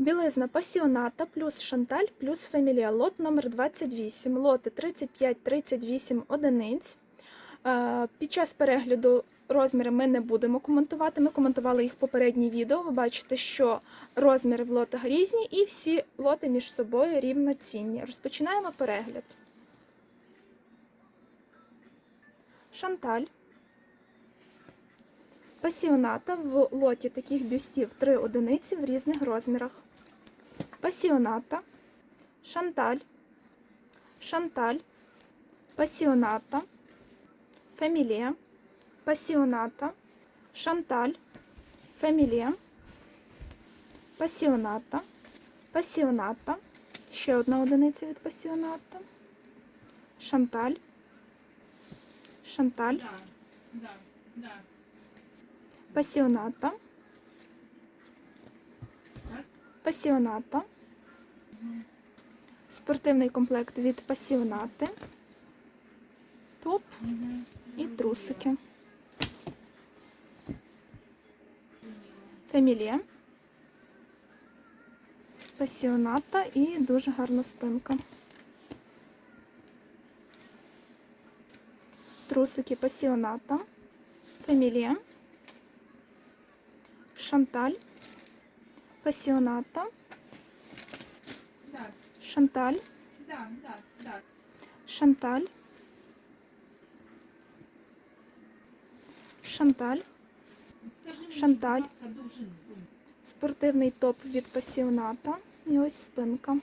Білизна пасіоната плюс шанталь плюс фамілія. Лот номер 28. Лоти 35-38 одиниць. Е, Під час перегляду розміри ми не будемо коментувати. Ми коментували їх в попередній відео. Ви бачите, що розміри в лотах різні і всі лоти між собою рівноцінні. Розпочинаємо перегляд. Шанталь. Пасіоната в лоті таких бюстів 3 одиниці в різних розмірах. Пасіоната, шанталь, шанталь, пасіоната, фамілія, пасіоната, шанталь, фамілія, пасіоната, пасіоната, ще одна одиниця від пасіоната, шанталь, шанталь, пасіоната, пасіоната, спортивний комплект від пасіонати, топ і трусики. Фамілія. Пасіоната і дуже гарна спинка. Трусики пасіоната. Фамілія. Шанталь. Пасіоната. Шанталь. Шанталь. Шанталь. Шанталь. Спортивний топ від пасіоната. І ось спинка.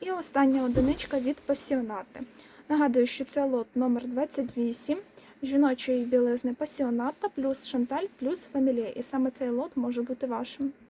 І остання одиничка від пасіонати. Нагадую, що це лот номер 28 жіночої білизни пасіоната плюс шанталь плюс фамілія. І саме цей лот може бути вашим.